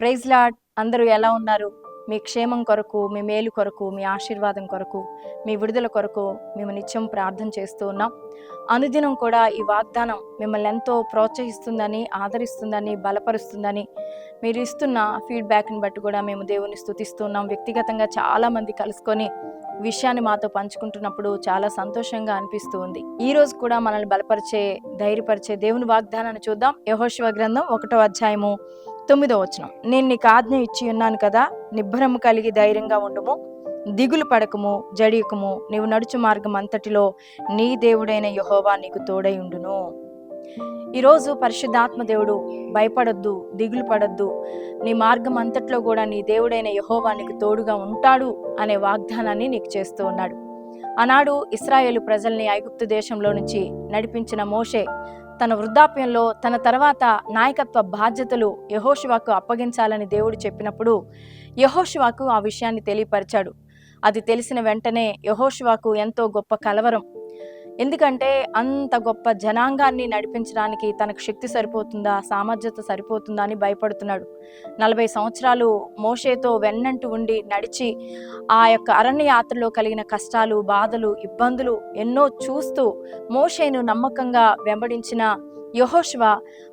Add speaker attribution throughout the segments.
Speaker 1: Praise lord అందరూ ఎలా ఉన్నారు? మీ క్షేమం కొరకు మీ మేలు కొరకు మీ ఆశీర్వాదం కొరకు మీ విడుదల కొరకు మేము నిత్యం ప్రార్థన చేస్తూ ఉన్నాం. అనుదినం కూడా ఈ వాగ్దానం మిమ్మల్ని ఎంతో ప్రోత్సహిస్తుందని ఆదరిస్తుందని బలపరుస్తుందని మీరు ఇస్తున్న ఫీడ్బ్యాక్ని బట్టి కూడా మేము దేవుని స్థుతిస్తున్నాం వ్యక్తిగతంగా చాలామంది కలుసుకొని విషయాన్ని మాతో పంచుకుంటున్నప్పుడు చాలా సంతోషంగా అనిపిస్తూ ఉంది. ఈ రోజు కూడా మనల్ని బలపరిచే ధైర్యపరిచే దేవుని వాగ్దానాన్ని చూద్దాం. యహోశివ గ్రంథం ఒకటో అధ్యాయము తొమ్మిదో వచనం. నేను నీకు ఆజ్ఞ ఇచ్చి ఉన్నాను కదా నిబ్బరము కలిగి ధైర్యంగా ఉండము దిగులు పడకము జడియకము నీవు నడుచు మార్గం అంతటిలో నీ దేవుడైన యహోవా నీకు తోడై ఉండును. ఈరోజు పరిశుద్ధాత్మ దేవుడు భయపడొద్దు దిగులు పడొద్దు నీ మార్గం అంతట్లో కూడా నీ దేవుడైన యహోవా నీకు తోడుగా ఉంటాడు అనే వాగ్దానాన్ని నీకు చేస్తూ ఉన్నాడు. ఆనాడు ఇస్రాయేలు ప్రజల్ని ఐగుప్తు దేశంలో నుంచి నడిపించిన మోషే తన వృద్ధాప్యంలో తన తర్వాత నాయకత్వ బాధ్యతలు యహోశివాకు అప్పగించాలని దేవుడు చెప్పినప్పుడు యహోశివాకు ఆ విషయాన్ని తెలియపరిచాడు. అది తెలిసిన వెంటనే యహోశివాకు ఎంతో గొప్ప కలవరం. ఎందుకంటే అంత గొప్ప జనాంగాన్ని నడిపించడానికి తనకు శక్తి సరిపోతుందా సామర్థ్యత సరిపోతుందా అని భయపడుతున్నాడు. నలభై సంవత్సరాలు మోషేతో వెన్నంటూ ఉండి నడిచి ఆ యొక్క అరణ్య యాత్రలో కలిగిన కష్టాలు బాధలు ఇబ్బందులు ఎన్నో చూస్తూ మోషేను నమ్మకంగా వెంబడించిన యహోశివ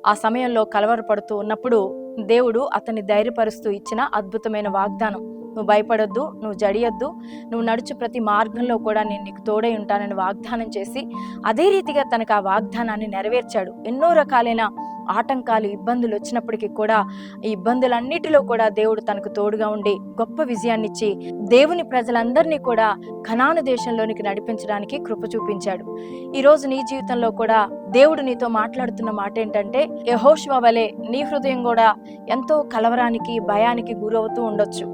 Speaker 1: ఆ సమయంలో కలవరపడుతూ ఉన్నప్పుడు దేవుడు అతన్ని ధైర్యపరుస్తూ ఇచ్చిన అద్భుతమైన వాగ్దానం. నువ్వు భయపడొద్దు నువ్వు జడియొద్దు నువ్వు నడుచు ప్రతి మార్గంలో కూడా నేను నీకు తోడై ఉంటానని వాగ్దానం చేసి అదే రీతిగా తనకు ఆ వాగ్దానాన్ని నెరవేర్చాడు. ఎన్నో రకాలైన ఆటంకాలు ఇబ్బందులు వచ్చినప్పటికీ కూడా ఈ ఇబ్బందులన్నిటిలో కూడా దేవుడు తనకు తోడుగా ఉండి గొప్ప విజయాన్ని ఇచ్చి దేవుని ప్రజలందరినీ కూడా కనాను దేశంలోనికి నడిపించడానికి కృప చూపించాడు. ఈరోజు నీ జీవితంలో కూడా దేవుడు నీతో మాట్లాడుతున్న మాట ఏంటంటే యహోష్వా వలె నీ హృదయం కూడా ఎంతో కలవరానికి భయానికి గురవుతూ ఉండొచ్చు.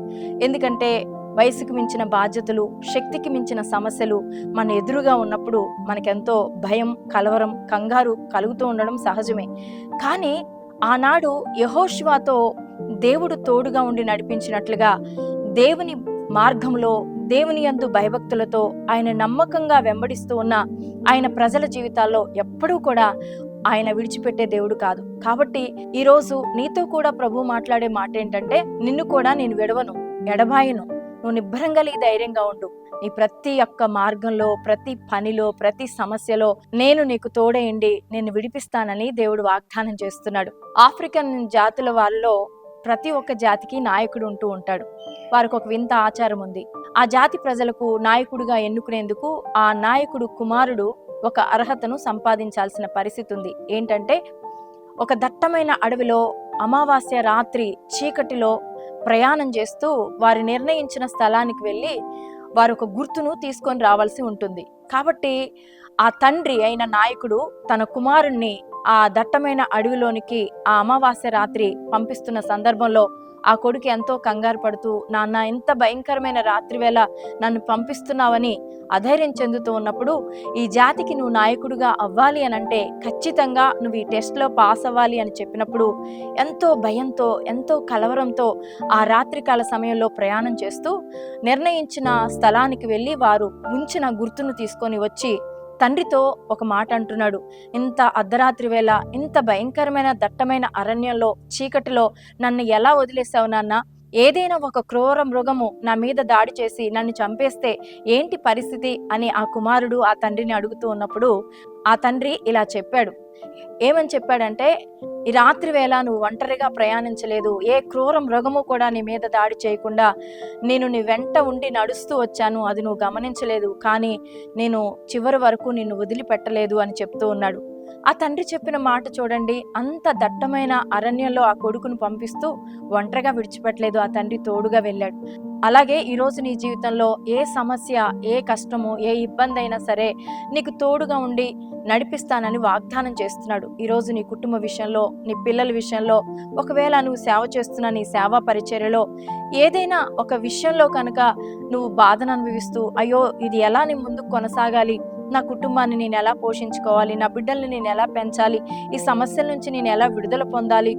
Speaker 1: ఎందుకంటే వయసుకు మించిన బాధ్యతలు శక్తికి మించిన సమస్యలు మన ఎదురుగా ఉన్నప్పుడు మనకెంతో భయం కలవరం కంగారు కలుగుతూ ఉండడం సహజమే. కానీ ఆనాడు యహోష్వాతో దేవుడు తోడుగా ఉండి నడిపించినట్లుగా దేవుని మార్గంలో దేవుని యందు భయభక్తులతో ఆయన నమ్మకంగా వెంబడిస్తూ ఉన్న ఆయన ప్రజల జీవితాల్లో ఎప్పుడూ కూడా ఆయన విడిచిపెట్టే దేవుడు కాదు. కాబట్టి ఈరోజు నీతో కూడా ప్రభు మాట్లాడే మాట ఏంటంటే నిన్ను కూడా నేను విడవను ఎడబాయను. నువ్వు నిబ్బరం కలిగి ధైర్యంగా ఉండు. నీ ప్రతి ఒక్క మార్గంలో ప్రతి పనిలో ప్రతి సమస్యలో నేను నీకు తోడేయండి నేను విడిపిస్తానని దేవుడు వాగ్దానం చేస్తున్నాడు. ఆఫ్రికన్ జాతుల వాళ్ళలో ప్రతి ఒక్క జాతికి నాయకుడు ఉంటూ ఉంటాడు. వారికి ఒక వింత ఆచారం ఉంది. ఆ జాతి ప్రజలకు నాయకుడిగా ఎన్నుకునేందుకు ఆ నాయకుడు కుమారుడు ఒక అర్హతను సంపాదించాల్సిన పరిస్థితి ఉంది ఏంటంటే ఒక దట్టమైన అడవిలో అమావాస్య రాత్రి చీకటిలో ప్రయాణం చేస్తూ వారు నిర్ణయించిన స్థలానికి వెళ్ళి వారు ఒక గుర్తును తీసుకొని రావాల్సి ఉంటుంది. కాబట్టి ఆ తండ్రి అయిన నాయకుడు తన కుమారుణ్ణి ఆ దట్టమైన అడవిలోనికి ఆ అమావాస్య రాత్రి పంపిస్తున్న సందర్భంలో ఆ కొడుకు ఎంతో కంగారు పడుతూ నాన్న ఎంత భయంకరమైన రాత్రి వేళ నన్ను పంపిస్తున్నావని అధైర్యం చెందుతూ ఉన్నప్పుడు ఈ జాతికి నువ్వు నాయకుడిగా అవ్వాలి అని అంటే ఖచ్చితంగా నువ్వు ఈ టెస్ట్లో పాస్ అవ్వాలి అని చెప్పినప్పుడు ఎంతో భయంతో ఎంతో కలవరంతో ఆ రాత్రికాల సమయంలో ప్రయాణం చేస్తూ నిర్ణయించిన స్థలానికి వెళ్ళి వారు ఉంచిన గుర్తును తీసుకొని వచ్చి తండ్రితో ఒక మాట అంటున్నాడు. ఇంత అర్ధరాత్రి వేళ ఇంత భయంకరమైన దట్టమైన అరణ్యంలో చీకటిలో నన్ను ఎలా వదిలేసావు నాన్న? ఏదైనా ఒక క్రూర మృగము నా మీద దాడి చేసి నన్ను చంపేస్తే ఏంటి పరిస్థితి అని ఆ కుమారుడు ఆ తండ్రిని అడుగుతూ ఉన్నప్పుడు ఆ తండ్రి ఇలా చెప్పాడు. ఏమని చెప్పాడంటే ఈ రాత్రి వేళ నువ్వు ఒంటరిగా ప్రయాణించలేదు. ఏ క్రూర మృగము కూడా నీ మీద దాడి చేయకుండా నేను నీ వెంట ఉండి నడుస్తూ వచ్చాను. అది నువ్వు గమనించలేదు. కానీ నేను చివరి వరకు నిన్ను వదిలిపెట్టలేదు అని చెప్తూ ఉన్నాడు. ఆ తండ్రి చెప్పిన మాట చూడండి. అంత దట్టమైన అరణ్యంలో ఆ కొడుకును పంపిస్తూ ఒంటరిగా విడిచిపెట్టలేదు. ఆ తండ్రి తోడుగా వెళ్ళాడు. అలాగే ఈరోజు నీ జీవితంలో ఏ సమస్య ఏ కష్టము ఏ ఇబ్బంది అయినా సరే నీకు తోడుగా ఉండి నడిపిస్తానని వాగ్దానం చేస్తున్నాడు. ఈరోజు నీ కుటుంబ విషయంలో నీ పిల్లల విషయంలో ఒకవేళ నువ్వు సేవ చేస్తున్న నీ సేవా పరిచర్యలో ఏదైనా ఒక విషయంలో కనుక నువ్వు బాధను అనుభవిస్తూ అయ్యో ఇది ఎలా నీ ముందుకు కొనసాగాలి? నా కుటుంబాన్ని నేను ఎలా పోషించుకోవాలి? నా బిడ్డల్ని నేను ఎలా పెంచాలి? ఈ సమస్యల నుంచి నేను ఎలా విడుదల పొందాలి?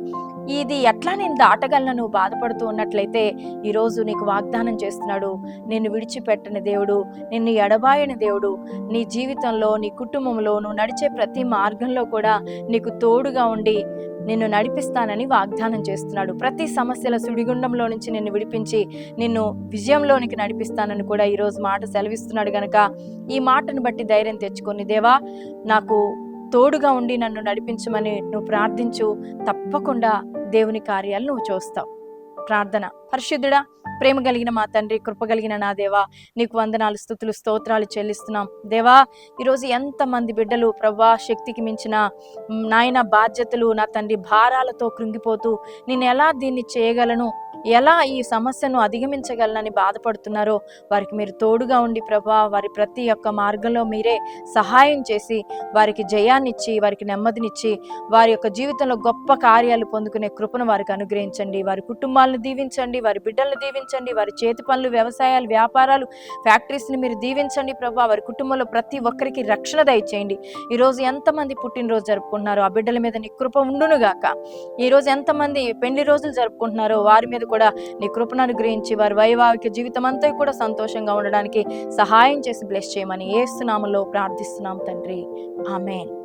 Speaker 1: ఇది ఎట్లా నేను దాటగలను? నువ్వు బాధపడుతూ ఉన్నట్లయితే ఈరోజు నీకు వాగ్దానం చేస్తున్నాడు. నిన్ను విడిచిపెట్టని దేవుడు నిన్ను ఎడబాయని దేవుడు. నీ జీవితంలో నీ కుటుంబంలో నువ్వు నడిచే ప్రతి మార్గంలో కూడా నీకు తోడుగా ఉండి నిన్ను నడిపిస్తానని వాగ్దానం చేస్తున్నాడు. ప్రతి సమస్యల సుడిగుండంలో నుంచి నిన్ను విడిపించి నిన్ను విజయంలోనికి నడిపిస్తానని కూడా ఈరోజు మాట సెలవిస్తున్నాడు గనక. ఈ మాటను బట్టి ధైర్యం తెచ్చుకొని దేవా నాకు తోడుగా ఉండి నన్ను నడిపించమని నువ్వు ప్రార్థించు. తప్పకుండా దేవుని కార్యాలు నువ్వు చూస్తావు. ప్రార్థన. పరిశుద్ధుడా ప్రేమ కలిగిన మా తండ్రి కృప కలిగిన నా దేవా నీకు వందనాలు స్థుతులు స్తోత్రాలు చెల్లిస్తున్నాం. దేవా ఈరోజు ఎంతమంది బిడ్డలు ప్రభా శక్తికి మించిన నాయన బాధ్యతలు నా తండ్రి భారాలతో కృంగిపోతూ నేను ఎలా దీన్ని చేయగలను ఎలా ఈ సమస్యను అధిగమించగలనని బాధపడుతున్నారో వారికి మీరు తోడుగా ఉండి ప్రభా వారి ప్రతి ఒక్క మార్గంలో మీరే సహాయం చేసి వారికి జయాన్నిచ్చి వారికి నెమ్మదినిచ్చి వారి యొక్క జీవితంలో గొప్ప కార్యాలు పొందుకునే కృపను వారికి అనుగ్రహించండి. వారి కుటుంబాలను దీవించండి వారి బిడ్డలను దీవించండి వారి చేతి పనులు వ్యవసాయాలు వ్యాపారాలు ఫ్యాక్టరీస్ని మీరు దీవించండి ప్రభా. వారి కుటుంబంలో ప్రతి ఒక్కరికి రక్షణ దయచేయండి. ఈరోజు ఎంతమంది పుట్టినరోజు జరుపుకుంటున్నారో ఆ బిడ్డల మీద నీ కృప ఉండునుగాక ఈరోజు ఎంతమంది పెళ్ళి రోజులు జరుపుకుంటున్నారో వారి మీద కూడా నీ కృపను అనుగ్రహించి వారి వైవాహిక జీవితం అంతా కూడా సంతోషంగా ఉండడానికి సహాయం చేసి బ్లెస్ చేయమని ఏసునామలో ప్రార్థిస్తున్నాం తండ్రి. ఆమెన్.